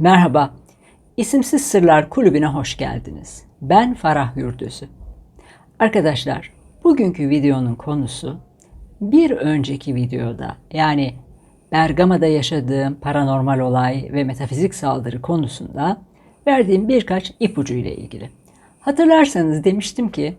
Merhaba, İsimsiz Sırlar Kulübü'ne hoş geldiniz. Ben Farah Yurdüzü. Arkadaşlar, bugünkü videonun konusu bir önceki videoda yani Bergama'da yaşadığım paranormal olay ve metafizik saldırı konusunda verdiğim birkaç ipucu ile ilgili. Hatırlarsanız demiştim ki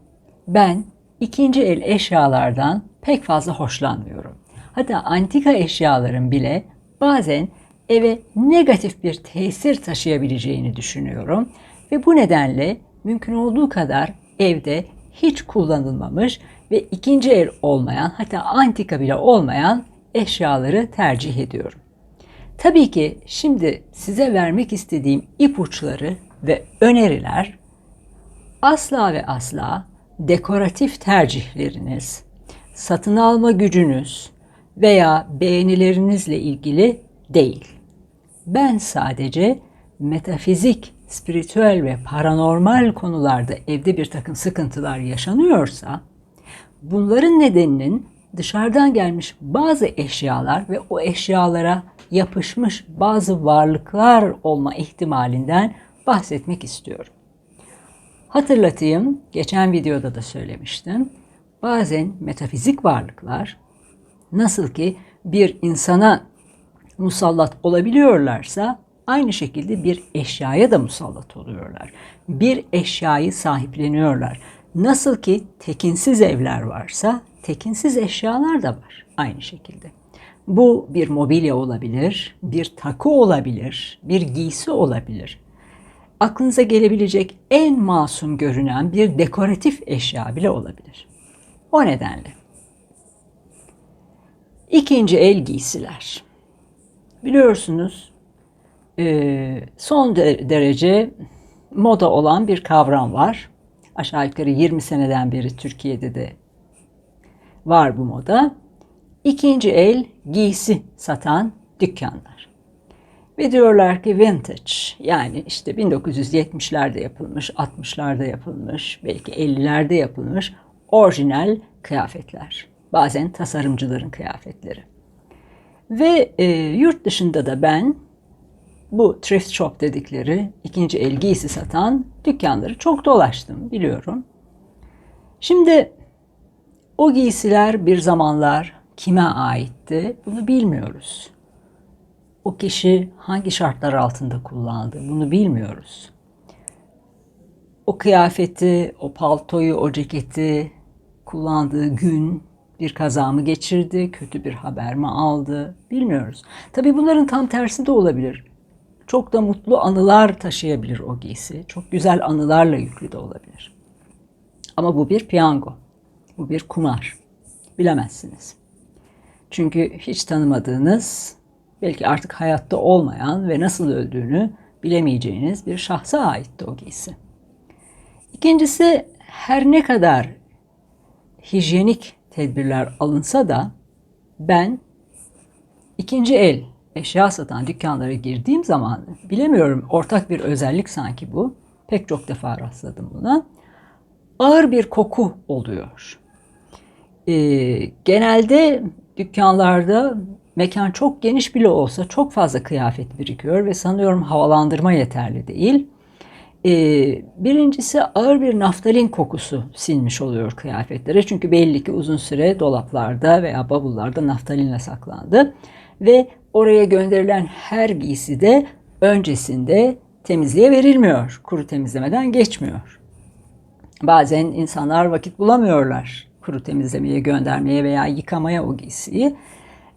ben ikinci el eşyalardan pek fazla hoşlanmıyorum. Hatta antika eşyaların bile bazen eve negatif bir tesir taşıyabileceğini düşünüyorum ve bu nedenle mümkün olduğu kadar evde hiç kullanılmamış ve ikinci el olmayan hatta antika bile olmayan eşyaları tercih ediyorum. Tabii ki şimdi size vermek istediğim ipuçları ve öneriler asla ve asla dekoratif tercihleriniz, satın alma gücünüz veya beğenilerinizle ilgili değil. Ben sadece metafizik, spiritüel ve paranormal konularda evde bir takım sıkıntılar yaşanıyorsa, bunların nedeninin dışarıdan gelmiş bazı eşyalar ve o eşyalara yapışmış bazı varlıklar olma ihtimalinden bahsetmek istiyorum. Hatırlatayım, geçen videoda da söylemiştim. Bazen metafizik varlıklar nasıl ki bir insana musallat olabiliyorlarsa aynı şekilde bir eşyaya da musallat oluyorlar. Bir eşyayı sahipleniyorlar. Nasıl ki tekinsiz evler varsa tekinsiz eşyalar da var aynı şekilde. Bu bir mobilya olabilir, bir takı olabilir, bir giysi olabilir. Aklınıza gelebilecek en masum görünen bir dekoratif eşya bile olabilir. O nedenle ikinci el giysiler. Biliyorsunuz son derece moda olan bir kavram var. Aşağı yukarı 20 seneden beri Türkiye'de de var bu moda. İkinci el giysi satan dükkanlar. Ve diyorlar ki vintage yani işte 1970'lerde yapılmış, 60'larda yapılmış, belki 50'lerde yapılmış orijinal kıyafetler. Bazen tasarımcıların kıyafetleri. Ve e, yurt dışında da ben bu thrift shop dedikleri ikinci el giysi satan dükkanları çok dolaştım biliyorum. Şimdi o giysiler bir zamanlar kime aitti bunu bilmiyoruz. O kişi hangi şartlar altında kullandı bunu bilmiyoruz. O kıyafeti, o paltoyu, o ceketi kullandığı gün bir kaza mı geçirdi, kötü bir haber mi aldı bilmiyoruz. Tabii bunların tam tersi de olabilir. Çok da mutlu anılar taşıyabilir o giysi. Çok güzel anılarla yüklü de olabilir. Ama bu bir piyango. Bu bir kumar. Bilemezsiniz. Çünkü hiç tanımadığınız, belki artık hayatta olmayan ve nasıl öldüğünü bilemeyeceğiniz bir şahsa aitti o giysi. İkincisi her ne kadar hijyenik tedbirler alınsa da ben ikinci el eşya satan dükkanlara girdiğim zaman bilemiyorum ortak bir özellik sanki bu. Pek çok defa rastladım buna. Ağır bir koku oluyor. Ee, genelde dükkanlarda mekan çok geniş bile olsa çok fazla kıyafet birikiyor ve sanıyorum havalandırma yeterli değil. Ee, birincisi ağır bir naftalin kokusu sinmiş oluyor kıyafetlere. Çünkü belli ki uzun süre dolaplarda veya bavullarda naftalinle saklandı. Ve oraya gönderilen her giysi de öncesinde temizliğe verilmiyor. Kuru temizlemeden geçmiyor. Bazen insanlar vakit bulamıyorlar kuru temizlemeye göndermeye veya yıkamaya o giysiyi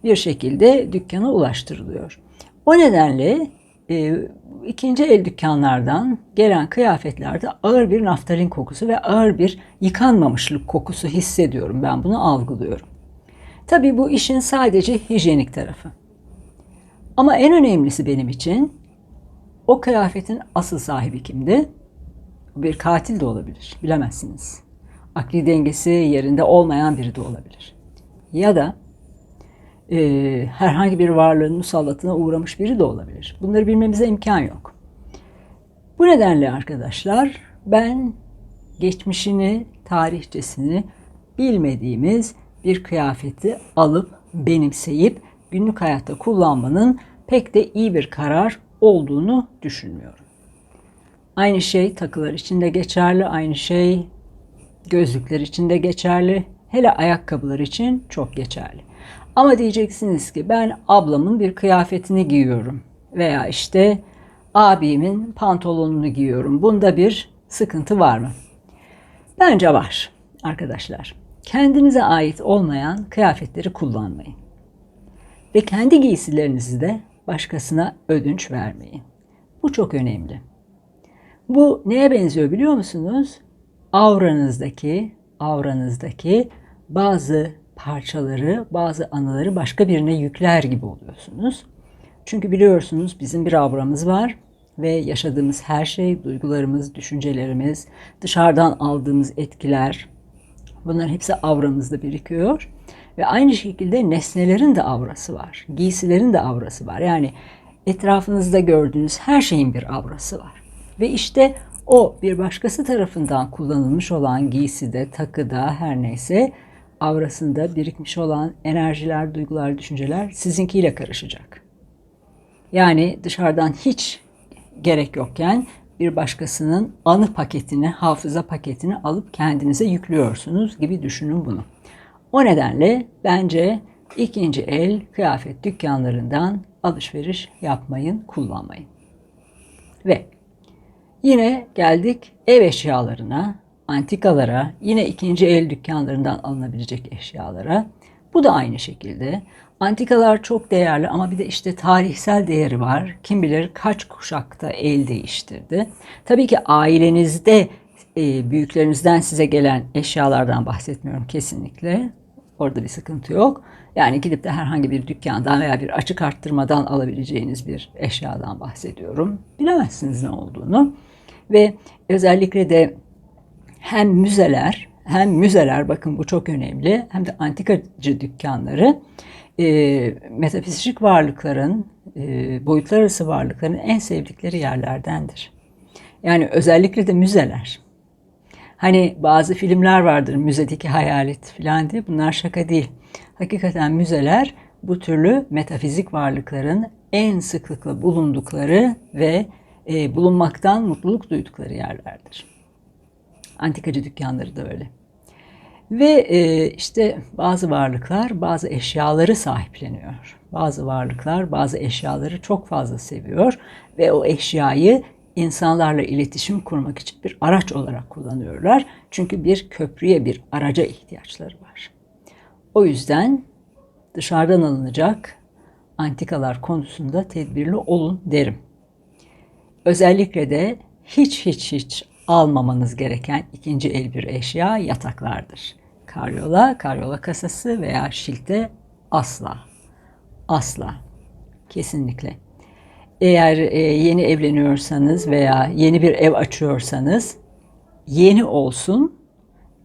bir şekilde dükkana ulaştırılıyor. O nedenle e, ikinci el dükkanlardan gelen kıyafetlerde ağır bir naftalin kokusu ve ağır bir yıkanmamışlık kokusu hissediyorum. Ben bunu algılıyorum. Tabii bu işin sadece hijyenik tarafı. Ama en önemlisi benim için o kıyafetin asıl sahibi kimdi? Bir katil de olabilir. Bilemezsiniz. Akli dengesi yerinde olmayan biri de olabilir. Ya da e, herhangi bir varlığın musallatına uğramış biri de olabilir. Bunları bilmemize imkan yok. Bu nedenle arkadaşlar ben geçmişini, tarihçesini bilmediğimiz bir kıyafeti alıp benimseyip günlük hayatta kullanmanın pek de iyi bir karar olduğunu düşünmüyorum. Aynı şey takılar için de geçerli, aynı şey gözlükler için de geçerli, hele ayakkabılar için çok geçerli. Ama diyeceksiniz ki ben ablamın bir kıyafetini giyiyorum veya işte abimin pantolonunu giyiyorum. Bunda bir sıkıntı var mı? Bence var arkadaşlar. Kendinize ait olmayan kıyafetleri kullanmayın. Ve kendi giysilerinizi de başkasına ödünç vermeyin. Bu çok önemli. Bu neye benziyor biliyor musunuz? Auranızdaki, auranızdaki bazı parçaları, bazı anıları başka birine yükler gibi oluyorsunuz. Çünkü biliyorsunuz bizim bir avramız var ve yaşadığımız her şey, duygularımız, düşüncelerimiz, dışarıdan aldığımız etkiler, bunların hepsi avramızda birikiyor. Ve aynı şekilde nesnelerin de avrası var, giysilerin de avrası var. Yani etrafınızda gördüğünüz her şeyin bir avrası var. Ve işte o bir başkası tarafından kullanılmış olan giyside, takıda her neyse avrasında birikmiş olan enerjiler, duygular, düşünceler sizinkiyle karışacak. Yani dışarıdan hiç gerek yokken bir başkasının anı paketini, hafıza paketini alıp kendinize yüklüyorsunuz gibi düşünün bunu. O nedenle bence ikinci el kıyafet dükkanlarından alışveriş yapmayın, kullanmayın. Ve yine geldik ev eşyalarına, antikalara, yine ikinci el dükkanlarından alınabilecek eşyalara. Bu da aynı şekilde. Antikalar çok değerli ama bir de işte tarihsel değeri var. Kim bilir kaç kuşakta el değiştirdi. Tabii ki ailenizde e, büyüklerinizden size gelen eşyalardan bahsetmiyorum kesinlikle. Orada bir sıkıntı yok. Yani gidip de herhangi bir dükkandan veya bir açık arttırmadan alabileceğiniz bir eşyadan bahsediyorum. Bilemezsiniz ne olduğunu. Ve özellikle de hem müzeler hem müzeler bakın bu çok önemli hem de antikacı dükkanları e, metafizik varlıkların e, boyutlar arası varlıkların en sevdikleri yerlerdendir. Yani özellikle de müzeler. Hani bazı filmler vardır müzedeki hayalet falan diye bunlar şaka değil. Hakikaten müzeler bu türlü metafizik varlıkların en sıklıkla bulundukları ve e, bulunmaktan mutluluk duydukları yerlerdir. Antikacı dükkanları da öyle. Ve e, işte bazı varlıklar bazı eşyaları sahipleniyor. Bazı varlıklar bazı eşyaları çok fazla seviyor ve o eşyayı insanlarla iletişim kurmak için bir araç olarak kullanıyorlar. Çünkü bir köprüye, bir araca ihtiyaçları var. O yüzden dışarıdan alınacak antikalar konusunda tedbirli olun derim. Özellikle de hiç hiç hiç almamanız gereken ikinci el bir eşya yataklardır. Karyola, karyola kasası veya şilte asla. Asla. Kesinlikle. Eğer e, yeni evleniyorsanız veya yeni bir ev açıyorsanız yeni olsun,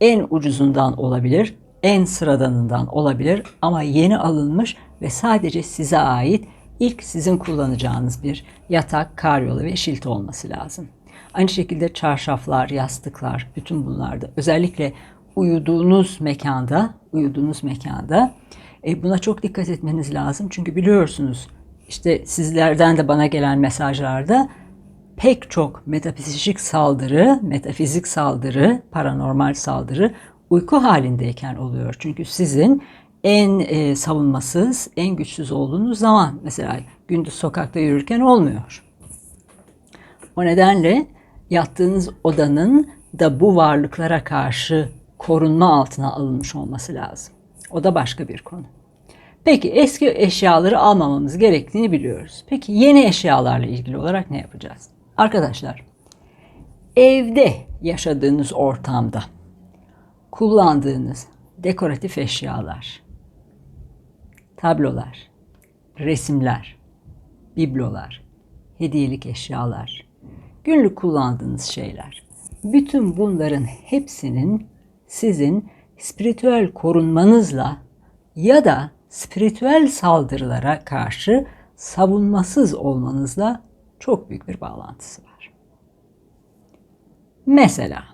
en ucuzundan olabilir, en sıradanından olabilir ama yeni alınmış ve sadece size ait ilk sizin kullanacağınız bir yatak, karyola ve şilte olması lazım. Aynı şekilde çarşaflar, yastıklar, bütün bunlarda özellikle uyuduğunuz mekanda, uyuduğunuz mekanda e, buna çok dikkat etmeniz lazım. Çünkü biliyorsunuz işte sizlerden de bana gelen mesajlarda pek çok metafizik saldırı, metafizik saldırı, paranormal saldırı uyku halindeyken oluyor. Çünkü sizin en e, savunmasız, en güçsüz olduğunuz zaman mesela gündüz sokakta yürürken olmuyor. O nedenle yattığınız odanın da bu varlıklara karşı korunma altına alınmış olması lazım. O da başka bir konu. Peki eski eşyaları almamamız gerektiğini biliyoruz. Peki yeni eşyalarla ilgili olarak ne yapacağız? Arkadaşlar, evde yaşadığınız ortamda kullandığınız dekoratif eşyalar, tablolar, resimler, biblolar, hediyelik eşyalar, günlük kullandığınız şeyler. Bütün bunların hepsinin sizin spiritüel korunmanızla ya da spiritüel saldırılara karşı savunmasız olmanızla çok büyük bir bağlantısı var. Mesela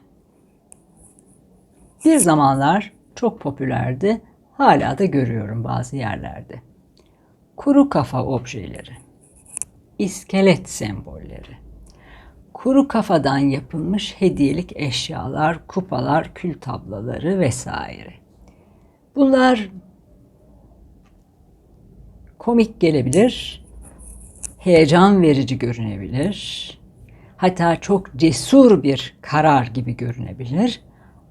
bir zamanlar çok popülerdi, hala da görüyorum bazı yerlerde. Kuru kafa objeleri. iskelet sembolleri. Kuru kafadan yapılmış hediyelik eşyalar, kupalar, kül tablaları vesaire. Bunlar komik gelebilir, heyecan verici görünebilir. Hatta çok cesur bir karar gibi görünebilir.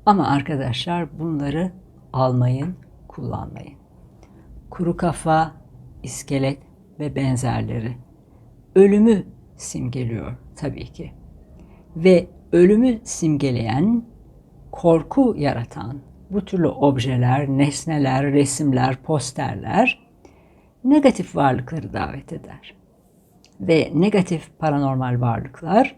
Ama arkadaşlar bunları almayın, kullanmayın. Kuru kafa, iskelet ve benzerleri ölümü simgeliyor tabii ki. Ve ölümü simgeleyen, korku yaratan bu türlü objeler, nesneler, resimler, posterler negatif varlıkları davet eder. Ve negatif paranormal varlıklar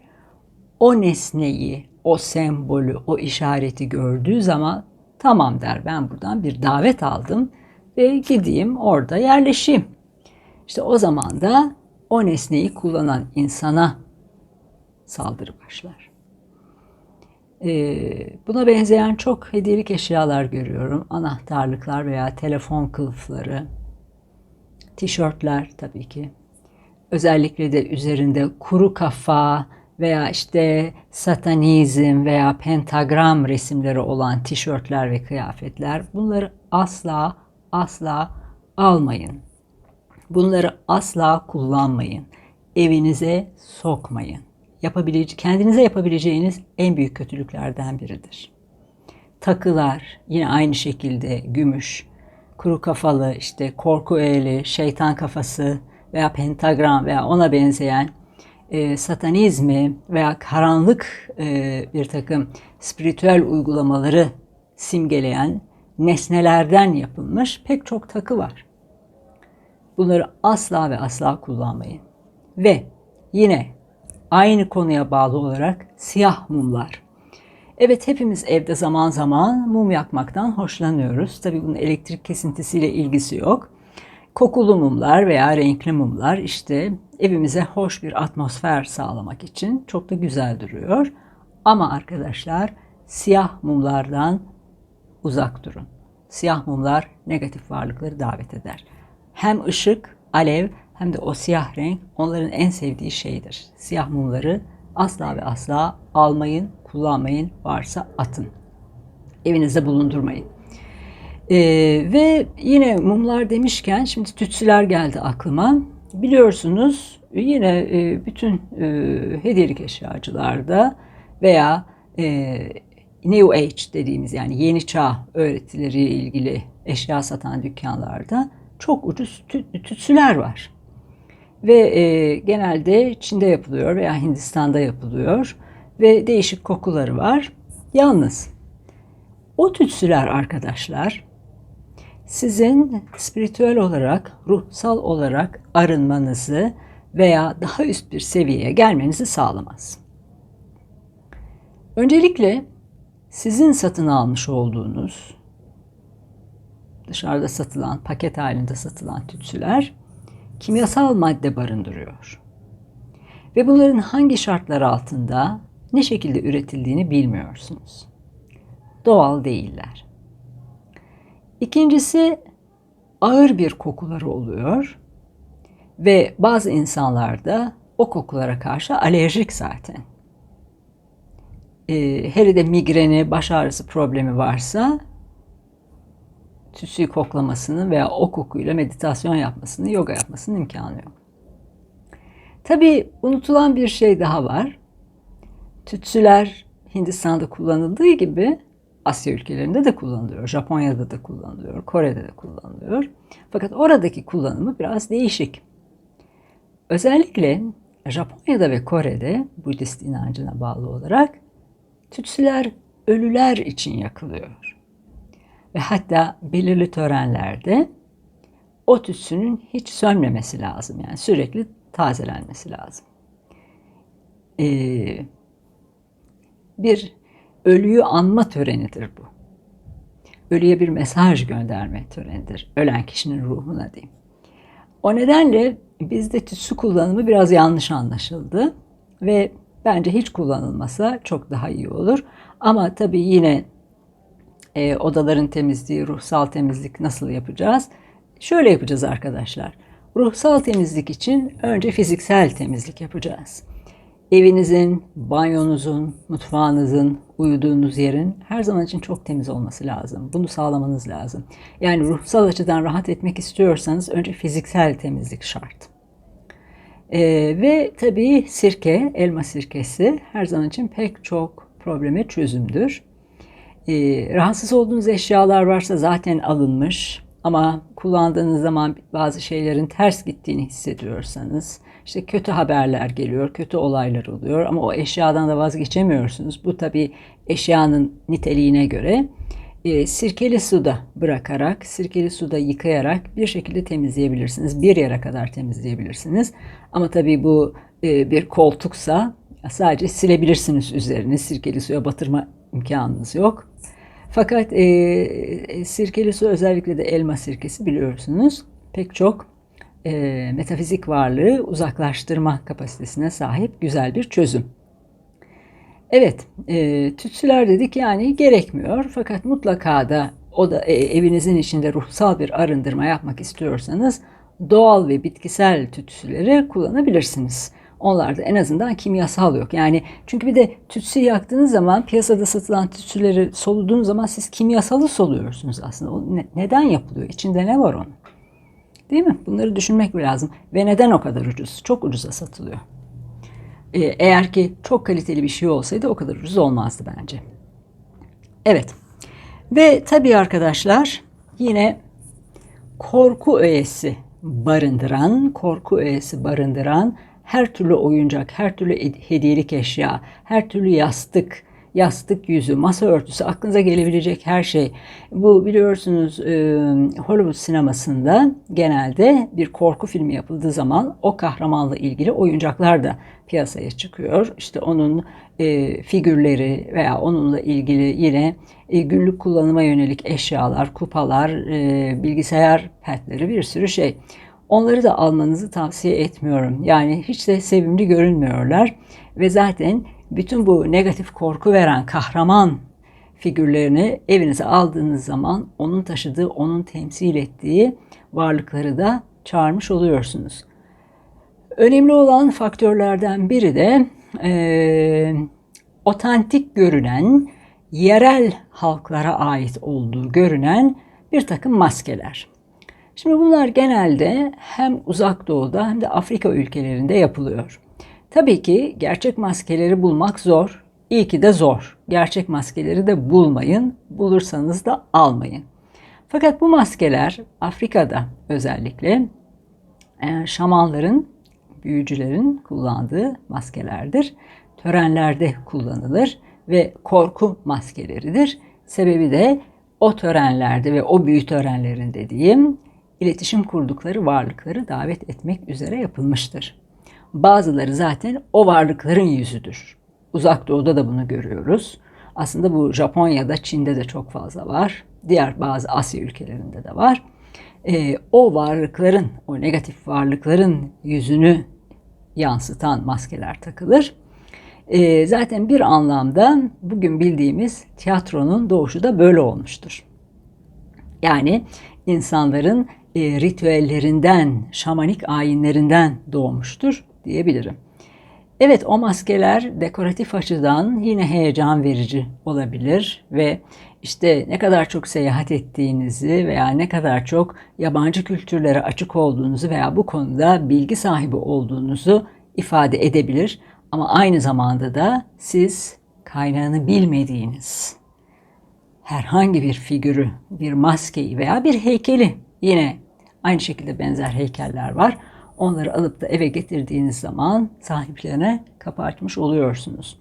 o nesneyi, o sembolü, o işareti gördüğü zaman tamam der ben buradan bir davet aldım ve gideyim orada yerleşeyim. İşte o zaman da o nesneyi kullanan insana saldırı başlar. Ee, buna benzeyen çok hediyelik eşyalar görüyorum. Anahtarlıklar veya telefon kılıfları, tişörtler tabii ki. Özellikle de üzerinde kuru kafa veya işte satanizm veya pentagram resimleri olan tişörtler ve kıyafetler bunları asla asla almayın. Bunları asla kullanmayın. Evinize sokmayın. Yapabilece kendinize yapabileceğiniz en büyük kötülüklerden biridir. Takılar yine aynı şekilde gümüş, kuru kafalı, işte korku eli, şeytan kafası veya pentagram veya ona benzeyen e, satanizmi veya karanlık e, bir takım spiritüel uygulamaları simgeleyen nesnelerden yapılmış pek çok takı var. Bunları asla ve asla kullanmayın. Ve yine aynı konuya bağlı olarak siyah mumlar. Evet hepimiz evde zaman zaman mum yakmaktan hoşlanıyoruz. Tabii bunun elektrik kesintisiyle ilgisi yok. Kokulu mumlar veya renkli mumlar işte evimize hoş bir atmosfer sağlamak için çok da güzel duruyor. Ama arkadaşlar siyah mumlardan uzak durun. Siyah mumlar negatif varlıkları davet eder. Hem ışık, alev hem de o siyah renk onların en sevdiği şeydir. Siyah mumları asla ve asla almayın, kullanmayın, varsa atın. Evinizde bulundurmayın. Ee, ve yine mumlar demişken şimdi tütsüler geldi aklıma. Biliyorsunuz yine e, bütün e, hediyelik eşyacılarda veya e, New Age dediğimiz yani yeni çağ öğretileriyle ilgili eşya satan dükkanlarda çok ucuz tütsüler var. Ve e, genelde Çin'de yapılıyor veya Hindistan'da yapılıyor ve değişik kokuları var. Yalnız o tütsüler arkadaşlar sizin spiritüel olarak, ruhsal olarak arınmanızı veya daha üst bir seviyeye gelmenizi sağlamaz. Öncelikle sizin satın almış olduğunuz dışarıda satılan, paket halinde satılan tütsüler kimyasal madde barındırıyor. Ve bunların hangi şartlar altında ne şekilde üretildiğini bilmiyorsunuz. Doğal değiller. İkincisi ağır bir kokuları oluyor ve bazı insanlarda o kokulara karşı alerjik zaten. Ee, hele de migreni, baş ağrısı problemi varsa tütsüyü koklamasının veya o kokuyla meditasyon yapmasını, yoga yapmasının imkanı yok. Tabii unutulan bir şey daha var. Tütsüler Hindistan'da kullanıldığı gibi Asya ülkelerinde de kullanılıyor. Japonya'da da kullanılıyor. Kore'de de kullanılıyor. Fakat oradaki kullanımı biraz değişik. Özellikle Japonya'da ve Kore'de Budist inancına bağlı olarak tütsüler ölüler için yakılıyor ve hatta belirli törenlerde o tütsünün hiç sönmemesi lazım. Yani sürekli tazelenmesi lazım. Ee, bir ölüyü anma törenidir bu. Ölüye bir mesaj gönderme törenidir. Ölen kişinin ruhuna diyeyim. O nedenle bizde tütsü kullanımı biraz yanlış anlaşıldı ve bence hiç kullanılmasa çok daha iyi olur. Ama tabii yine e, odaların temizliği, ruhsal temizlik nasıl yapacağız? Şöyle yapacağız arkadaşlar. Ruhsal temizlik için önce fiziksel temizlik yapacağız. Evinizin, banyonuzun, mutfağınızın, uyuduğunuz yerin her zaman için çok temiz olması lazım. Bunu sağlamanız lazım. Yani ruhsal açıdan rahat etmek istiyorsanız önce fiziksel temizlik şart. Ee, ve tabii sirke, elma sirkesi her zaman için pek çok probleme çözümdür. Ee, rahatsız olduğunuz eşyalar varsa zaten alınmış ama kullandığınız zaman bazı şeylerin ters gittiğini hissediyorsanız, işte kötü haberler geliyor, kötü olaylar oluyor ama o eşyadan da vazgeçemiyorsunuz. Bu tabii eşyanın niteliğine göre e, sirkeli suda bırakarak, sirkeli suda yıkayarak bir şekilde temizleyebilirsiniz. Bir yere kadar temizleyebilirsiniz. Ama tabii bu e, bir koltuksa sadece silebilirsiniz üzerini. Sirkeli suya batırma imkanınız yok. Fakat e, sirkeli su özellikle de elma sirkesi biliyorsunuz pek çok e, metafizik varlığı uzaklaştırma kapasitesine sahip güzel bir çözüm. Evet, e, tütsüler dedik yani gerekmiyor fakat mutlaka da o da e, evinizin içinde ruhsal bir arındırma yapmak istiyorsanız doğal ve bitkisel tütsüleri kullanabilirsiniz. Onlarda en azından kimyasal yok. Yani çünkü bir de tütsü yaktığınız zaman piyasada satılan tütsüleri soluduğunuz zaman siz kimyasalı soluyorsunuz aslında. O ne, neden yapılıyor? İçinde ne var onun? Değil mi? Bunları düşünmek lazım. Ve neden o kadar ucuz? Çok ucuza satılıyor. Ee, eğer ki çok kaliteli bir şey olsaydı o kadar ucuz olmazdı bence. Evet. Ve tabii arkadaşlar yine korku öğesi barındıran, korku öğesi barındıran her türlü oyuncak, her türlü hediyelik eşya, her türlü yastık, yastık yüzü, masa örtüsü, aklınıza gelebilecek her şey. Bu biliyorsunuz e, Hollywood sinemasında genelde bir korku filmi yapıldığı zaman o kahramanla ilgili oyuncaklar da piyasaya çıkıyor. İşte onun e, figürleri veya onunla ilgili yine e, günlük kullanıma yönelik eşyalar, kupalar, e, bilgisayar petleri bir sürü şey. Onları da almanızı tavsiye etmiyorum. Yani hiç de sevimli görünmüyorlar ve zaten bütün bu negatif korku veren kahraman figürlerini evinize aldığınız zaman onun taşıdığı, onun temsil ettiği varlıkları da çağırmış oluyorsunuz. Önemli olan faktörlerden biri de e, otantik görünen, yerel halklara ait olduğu görünen bir takım maskeler. Şimdi bunlar genelde hem uzak doğuda hem de Afrika ülkelerinde yapılıyor. Tabii ki gerçek maskeleri bulmak zor. İyi ki de zor. Gerçek maskeleri de bulmayın. Bulursanız da almayın. Fakat bu maskeler Afrika'da özellikle e, şamanların, büyücülerin kullandığı maskelerdir. Törenlerde kullanılır ve korku maskeleridir. Sebebi de o törenlerde ve o büyü törenlerinde diyeyim iletişim kurdukları varlıkları davet etmek üzere yapılmıştır. Bazıları zaten o varlıkların yüzüdür. Uzak Doğu'da da bunu görüyoruz. Aslında bu Japonya'da, Çin'de de çok fazla var. Diğer bazı Asya ülkelerinde de var. Ee, o varlıkların, o negatif varlıkların yüzünü yansıtan maskeler takılır. Ee, zaten bir anlamda bugün bildiğimiz tiyatronun doğuşu da böyle olmuştur. Yani insanların e, ritüellerinden, şamanik ayinlerinden doğmuştur diyebilirim. Evet o maskeler dekoratif açıdan yine heyecan verici olabilir ve işte ne kadar çok seyahat ettiğinizi veya ne kadar çok yabancı kültürlere açık olduğunuzu veya bu konuda bilgi sahibi olduğunuzu ifade edebilir. Ama aynı zamanda da siz kaynağını bilmediğiniz herhangi bir figürü, bir maskeyi veya bir heykeli yine aynı şekilde benzer heykeller var. Onları alıp da eve getirdiğiniz zaman sahiplerine kapı oluyorsunuz.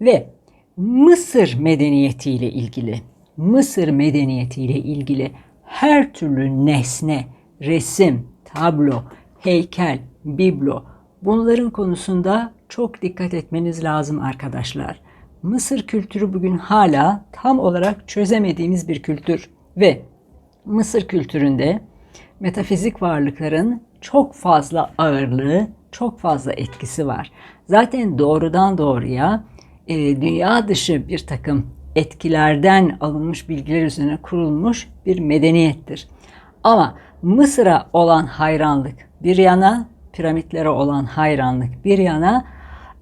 Ve Mısır medeniyetiyle ilgili, Mısır medeniyetiyle ilgili her türlü nesne, resim, tablo, heykel, biblo bunların konusunda çok dikkat etmeniz lazım arkadaşlar. Mısır kültürü bugün hala tam olarak çözemediğimiz bir kültür ve Mısır kültüründe metafizik varlıkların çok fazla ağırlığı, çok fazla etkisi var. Zaten doğrudan doğruya e, dünya dışı bir takım etkilerden alınmış bilgiler üzerine kurulmuş bir medeniyettir. Ama Mısır'a olan hayranlık, bir yana, piramitlere olan hayranlık bir yana,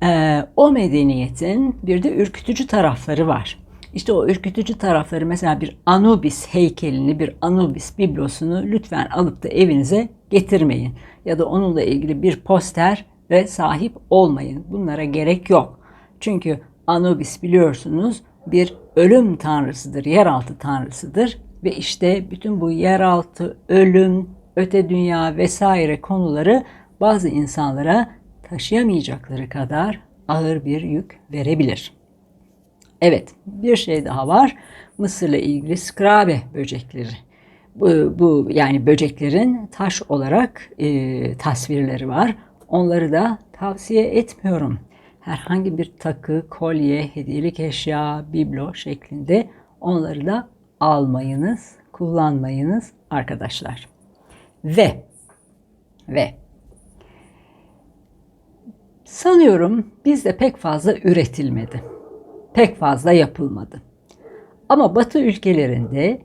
e, o medeniyetin bir de ürkütücü tarafları var. İşte o ürkütücü tarafları mesela bir Anubis heykelini, bir Anubis biblosunu lütfen alıp da evinize getirmeyin. Ya da onunla ilgili bir poster ve sahip olmayın. Bunlara gerek yok. Çünkü Anubis biliyorsunuz bir ölüm tanrısıdır, yeraltı tanrısıdır ve işte bütün bu yeraltı, ölüm, öte dünya vesaire konuları bazı insanlara taşıyamayacakları kadar ağır bir yük verebilir. Evet, bir şey daha var. Mısır'la ilgili skrabe böcekleri. Bu, bu yani böceklerin taş olarak e, tasvirleri var. Onları da tavsiye etmiyorum. Herhangi bir takı, kolye, hediyelik eşya, biblo şeklinde onları da almayınız, kullanmayınız arkadaşlar. Ve ve sanıyorum bizde pek fazla üretilmedi. Pek fazla yapılmadı. Ama Batı ülkelerinde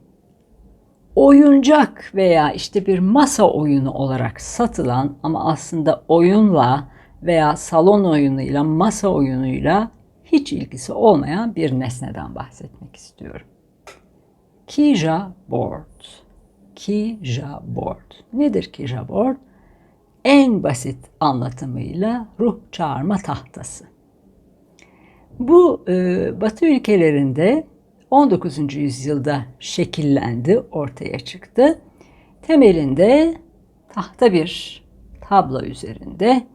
oyuncak veya işte bir masa oyunu olarak satılan ama aslında oyunla veya salon oyunuyla, masa oyunuyla hiç ilgisi olmayan bir nesneden bahsetmek istiyorum. Kija board. Kija board. Nedir Kija board? En basit anlatımıyla ruh çağırma tahtası. Bu e, Batı ülkelerinde 19. yüzyılda şekillendi, ortaya çıktı. Temelinde tahta bir tablo üzerinde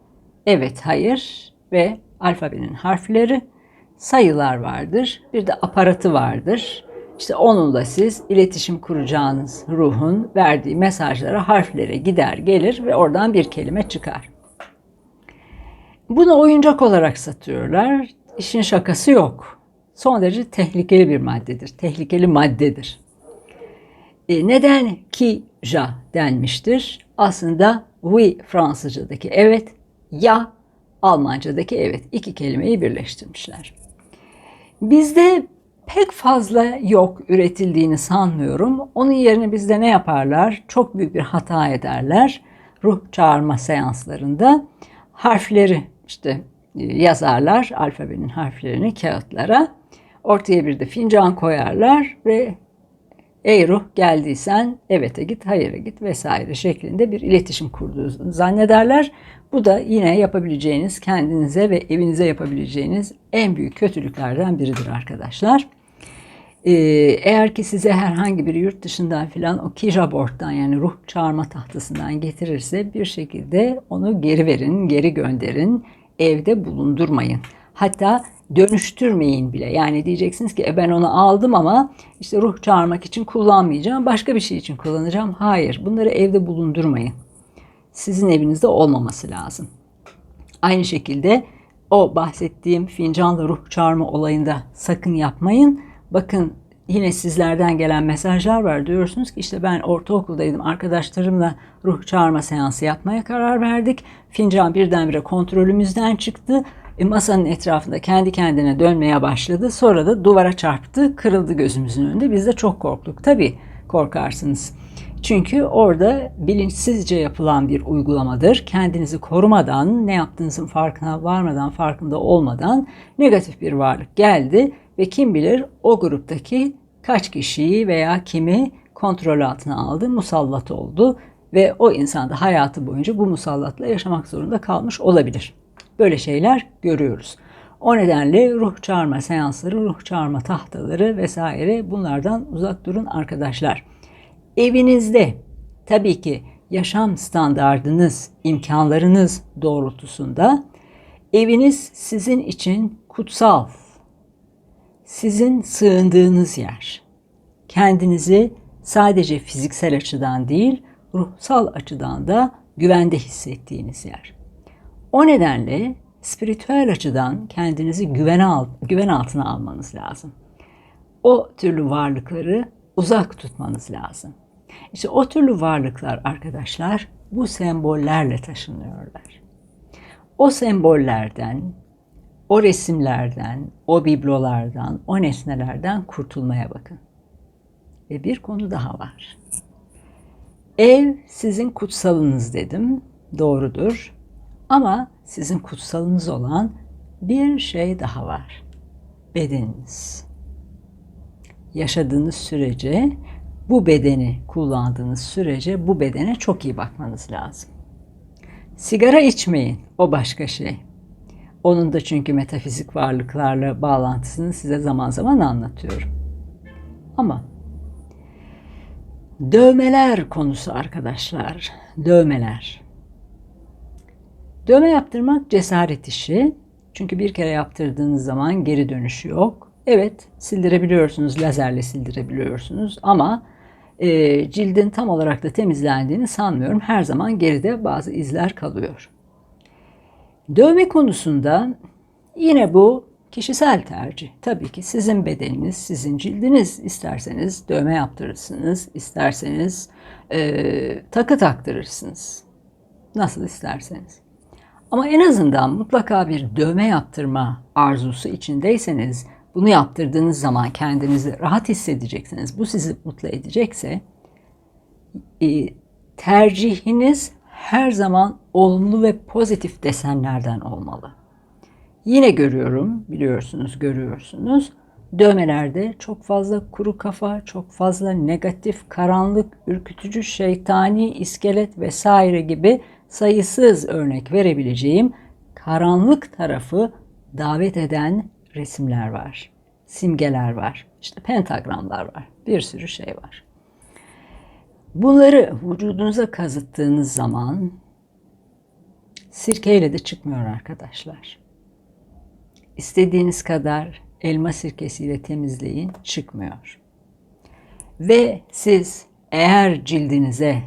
evet, hayır ve alfabenin harfleri, sayılar vardır. Bir de aparatı vardır. İşte onunla siz iletişim kuracağınız ruhun verdiği mesajlara, harflere gider gelir ve oradan bir kelime çıkar. Bunu oyuncak olarak satıyorlar. İşin şakası yok. Son derece tehlikeli bir maddedir. Tehlikeli maddedir. E, neden ki ja denmiştir? Aslında oui Fransızcadaki evet, ya Almancadaki evet. iki kelimeyi birleştirmişler. Bizde pek fazla yok üretildiğini sanmıyorum. Onun yerine bizde ne yaparlar? Çok büyük bir hata ederler. Ruh çağırma seanslarında harfleri işte yazarlar alfabenin harflerini kağıtlara. Ortaya bir de fincan koyarlar ve ey ruh geldiysen evet'e git, hayır'a git vesaire şeklinde bir iletişim kurduğunu zannederler. Bu da yine yapabileceğiniz, kendinize ve evinize yapabileceğiniz en büyük kötülüklerden biridir arkadaşlar. Ee, eğer ki size herhangi bir yurt dışından filan o Kijaboard'dan yani ruh çağırma tahtasından getirirse bir şekilde onu geri verin, geri gönderin, evde bulundurmayın. Hatta dönüştürmeyin bile. Yani diyeceksiniz ki e ben onu aldım ama işte ruh çağırmak için kullanmayacağım, başka bir şey için kullanacağım. Hayır, bunları evde bulundurmayın. Sizin evinizde olmaması lazım. Aynı şekilde o bahsettiğim fincanla ruh çağırma olayında sakın yapmayın. Bakın yine sizlerden gelen mesajlar var. Diyorsunuz ki işte ben ortaokuldaydım. Arkadaşlarımla ruh çağırma seansı yapmaya karar verdik. Fincan birdenbire kontrolümüzden çıktı. E, masanın etrafında kendi kendine dönmeye başladı. Sonra da duvara çarptı, kırıldı gözümüzün önünde. Biz de çok korktuk. Tabii korkarsınız. Çünkü orada bilinçsizce yapılan bir uygulamadır. Kendinizi korumadan, ne yaptığınızın farkına varmadan, farkında olmadan negatif bir varlık geldi ve kim bilir o gruptaki kaç kişiyi veya kimi kontrol altına aldı, musallat oldu ve o insan da hayatı boyunca bu musallatla yaşamak zorunda kalmış olabilir. Böyle şeyler görüyoruz. O nedenle ruh çağırma seansları, ruh çağırma tahtaları vesaire bunlardan uzak durun arkadaşlar. Evinizde tabii ki yaşam standardınız, imkanlarınız doğrultusunda eviniz sizin için kutsal, sizin sığındığınız yer. Kendinizi sadece fiziksel açıdan değil, ruhsal açıdan da güvende hissettiğiniz yer. O nedenle spiritüel açıdan kendinizi güven, al, güven altına almanız lazım. O türlü varlıkları uzak tutmanız lazım. İşte o türlü varlıklar arkadaşlar bu sembollerle taşınıyorlar. O sembollerden, o resimlerden, o biblolardan, o nesnelerden kurtulmaya bakın. Ve bir konu daha var. Ev sizin kutsalınız dedim. doğrudur. Ama sizin kutsalınız olan bir şey daha var. Bedeniniz. Yaşadığınız sürece, bu bedeni kullandığınız sürece bu bedene çok iyi bakmanız lazım. Sigara içmeyin, o başka şey. Onun da çünkü metafizik varlıklarla bağlantısını size zaman zaman anlatıyorum. Ama dövmeler konusu arkadaşlar, dövmeler. Dövme yaptırmak cesaret işi. Çünkü bir kere yaptırdığınız zaman geri dönüşü yok. Evet, sildirebiliyorsunuz, lazerle sildirebiliyorsunuz ama e, cildin tam olarak da temizlendiğini sanmıyorum. Her zaman geride bazı izler kalıyor. Dövme konusunda yine bu kişisel tercih. Tabii ki sizin bedeniniz, sizin cildiniz. İsterseniz dövme yaptırırsınız, isterseniz e, takı taktırırsınız. Nasıl isterseniz. Ama en azından mutlaka bir dövme yaptırma arzusu içindeyseniz bunu yaptırdığınız zaman kendinizi rahat hissedeceksiniz. Bu sizi mutlu edecekse e, tercihiniz her zaman olumlu ve pozitif desenlerden olmalı. Yine görüyorum, biliyorsunuz, görüyorsunuz. Dövmelerde çok fazla kuru kafa, çok fazla negatif, karanlık, ürkütücü, şeytani, iskelet vesaire gibi sayısız örnek verebileceğim karanlık tarafı davet eden resimler var. Simgeler var. İşte pentagramlar var. Bir sürü şey var. Bunları vücudunuza kazıttığınız zaman sirkeyle de çıkmıyor arkadaşlar. İstediğiniz kadar elma sirkesiyle temizleyin çıkmıyor. Ve siz eğer cildinize,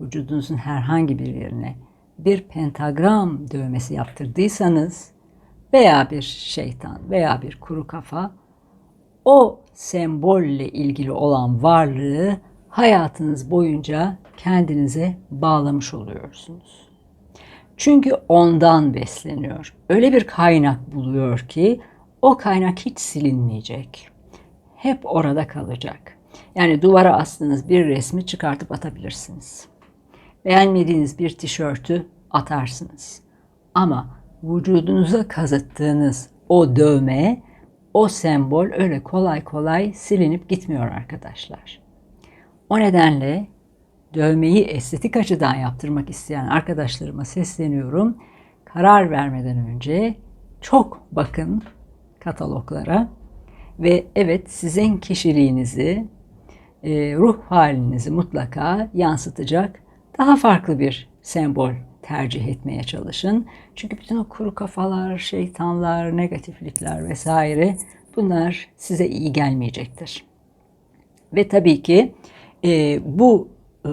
vücudunuzun herhangi bir yerine bir pentagram dövmesi yaptırdıysanız veya bir şeytan veya bir kuru kafa o sembolle ilgili olan varlığı hayatınız boyunca kendinize bağlamış oluyorsunuz. Çünkü ondan besleniyor. Öyle bir kaynak buluyor ki o kaynak hiç silinmeyecek. Hep orada kalacak. Yani duvara astığınız bir resmi çıkartıp atabilirsiniz. Beğenmediğiniz bir tişörtü atarsınız. Ama vücudunuza kazıttığınız o dövme, o sembol öyle kolay kolay silinip gitmiyor arkadaşlar. O nedenle dövmeyi estetik açıdan yaptırmak isteyen arkadaşlarıma sesleniyorum. Karar vermeden önce çok bakın kataloglara ve evet sizin kişiliğinizi, e, ruh halinizi mutlaka yansıtacak daha farklı bir sembol tercih etmeye çalışın. Çünkü bütün o kuru kafalar, şeytanlar, negatiflikler vesaire bunlar size iyi gelmeyecektir. Ve tabii ki e, bu e,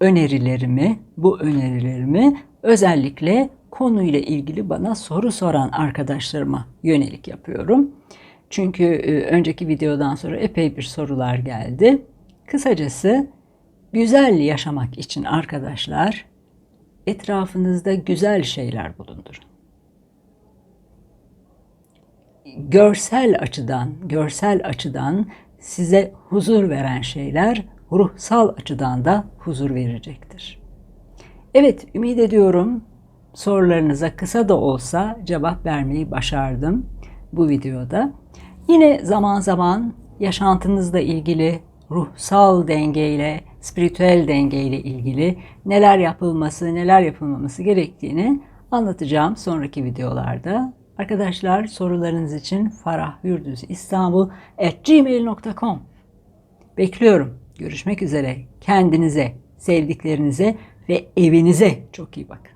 önerilerimi, bu önerilerimi özellikle konuyla ilgili bana soru soran arkadaşlarıma yönelik yapıyorum. Çünkü e, önceki videodan sonra epey bir sorular geldi. Kısacası güzel yaşamak için arkadaşlar etrafınızda güzel şeyler bulundurun. Görsel açıdan, görsel açıdan size huzur veren şeyler ruhsal açıdan da huzur verecektir. Evet, ümit ediyorum sorularınıza kısa da olsa cevap vermeyi başardım bu videoda. Yine zaman zaman yaşantınızla ilgili ruhsal dengeyle, spiritüel dengeyle ilgili neler yapılması, neler yapılmaması gerektiğini anlatacağım sonraki videolarda. Arkadaşlar sorularınız için Farah Hürdüz İstanbul at gmail.com Bekliyorum. Görüşmek üzere. Kendinize, sevdiklerinize ve evinize çok iyi bakın.